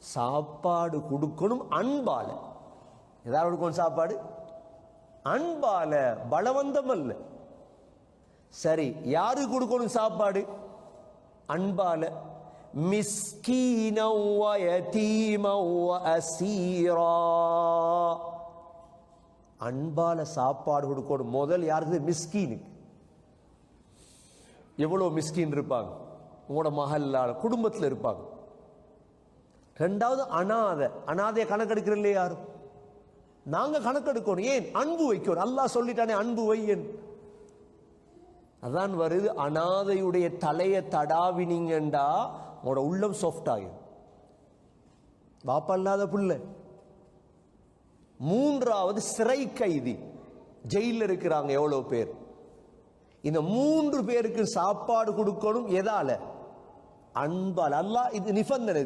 சாப்பாடு கொடுக்கணும் அன்பால. ஏதாவது கொடுக்கணும் சாப்பாடு? அன்பால பலவந்தம் அல்ல சரி யாரு கொடுக்கணும் சாப்பாடு? அன்பால. அசீரா அன்பால சாப்பாடு கொடுக்கணும். முதல் யாருக்கு? மிஸ்கீனுக்கு. எவ்வளவு மிஸ்கின் இருப்பாங்க? உங்களோட மகல்லால குடும்பத்தில் இருப்பாங்க. ரெண்டாவது அனாதை. அனாதைய கணக்கெடுக்கிற இல்லையா யாரும் நாங்க கணக்கெடுக்கணும். ஏன்? அன்பு வைக்கணும். அல்லாஹ் சொல்லிட்டானே அன்பு வையன் அதான் வருது அனாதையுடைய தலையை தடாவினீங்கண்டா உங்களோட உள்ளம் சாஃப்ட் ஆகும் பாப்பா இல்லாத புள்ள. மூன்றாவது சிறை கைதி. ஜெயில இருக்கிறாங்க எவ்வளவு பேர்? இந்த மூன்று பேருக்கு சாப்பாடு கொடுக்கணும் எதால? அன்பால். அல்லாஹ் இது நிபந்தனை